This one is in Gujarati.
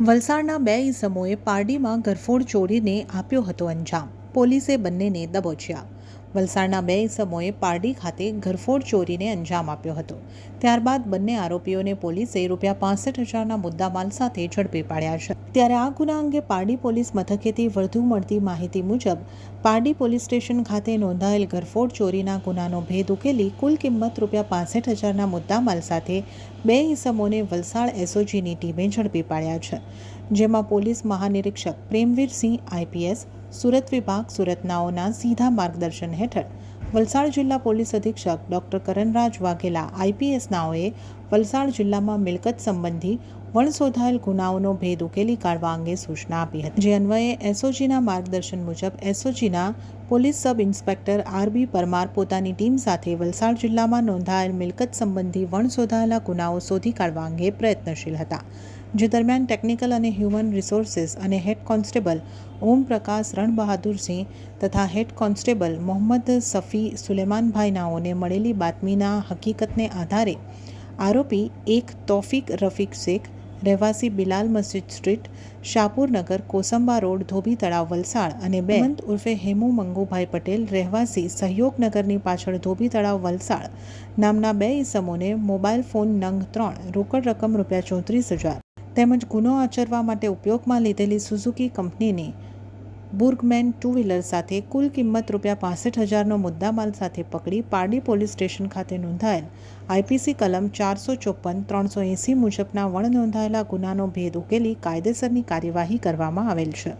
વલસાડના બે ઈસમોએ પારડીમાં ગરફોડ ચોરીને આપ્યો હતો અંજામ. પોલીસે બંનેને દબોચ્યા. વલસાડના બે ઈસમોએ પારડી ખાતે ઘરફોડ ચોરીને અંજામ આપ્યો હતો. ત્યારબાદ બંને આરોપીઓને પોલીસે રૂપિયા પાસઠ હજારના મુદ્દામાલ સાથે ઝડપી પાડ્યા છે. ત્યારે આ ગુના અંગે પારડી પોલીસ મથકેથી વધુ મળતી માહિતી મુજબ, પારડી પોલીસ સ્ટેશન ખાતે નોંધાયેલ ઘરફોડ ચોરીના ગુનાનો ભેદ ઉકેલી કુલ કિંમત રૂપિયા પાસઠ હજારના મુદ્દામાલ સાથે બે ઇસમોને વલસાડ એસઓજીની ટીમે ઝડપી પાડ્યા છે. જેમાં પોલીસ મહાનિરીક્ષક પ્રેમવીરસિંહ, આઈપીએસ સુરત વિભાગ સુરતનાઓના સીધા માર્ગદર્શન હેઠળ વલસાડ જિલ્લા પોલીસ અધિક્ષક ડોક્ટર કરણરાજ વાઘેલા આઈપીએસ નાઓએ વલસાડ જિલ્લામાં મિલકત સંબંધી વણશોધાયેલ ગુનાઓનો ભેદ ઉકેલી કાઢવા અંગે સૂચના આપી હતી. જે અન્વયે એસઓજીના માર્ગદર્શન મુજબ એસઓજીના police sub inspector RB Parmar પોતાની ટીમ સાથે વલસાડ જિલ્લામાં નોંધાયેલ મિલકત સંબંધી વણશોધાયેલા ગુનાઓ શોધી કાઢવા અંગે પ્રયત્નશીલ હતા. જે દરમિયાન ટેકનિકલ અને હ્યુમન રિસોર્સિસ અને હેડ કોન્સ્ટેબલ ઓમ પ્રકાશ રણબહાદુરસિંહ તથા હેડ કોન્સ્ટેબલ મોહમ્મદ સફી સુલેમાનભાઈ નાઓને મળેલી બાતમીના હકીકતને આધારે આરોપી એક તોફિક રફીક શેખ, રહેવાસી બિલાલ મસ્જિદ સ્ટ્રીટ શાહપુરનગર કોસંબા રોડ, ધોબી તળાવ, વલસાડ અને બે ઉર્ફે હેમુ મંગુભાઈ પટેલ, રહેવાસી સહયોગનગરની પાછળ ધોબી તળાવ, વલસાડ નામના બે ઇસમોને મોબાઈલ ફોન નંગ ત્રણ, રોકડ રકમ રૂપિયા ચોત્રીસ હજાર તેમજ ગુનો આચરવા માટે ઉપયોગમાં લીધેલી સુઝુકી કંપનીની બુર્ગમેન ટુ વ્હીલર સાથે કુલ કિંમત રૂપિયા પાસઠ હજારનો મુદ્દામાલ સાથે પકડી પારડી પોલીસ સ્ટેશન ખાતે નોંધાયેલ. આઈપીસી કલમ ચારસો ચોપન ત્રણસો એંસી મુજબના વણ નોંધાયેલા ગુનાનો ભેદ ઉકેલી કાયદેસરની કાર્યવાહી કરવામાં આવેલ છે.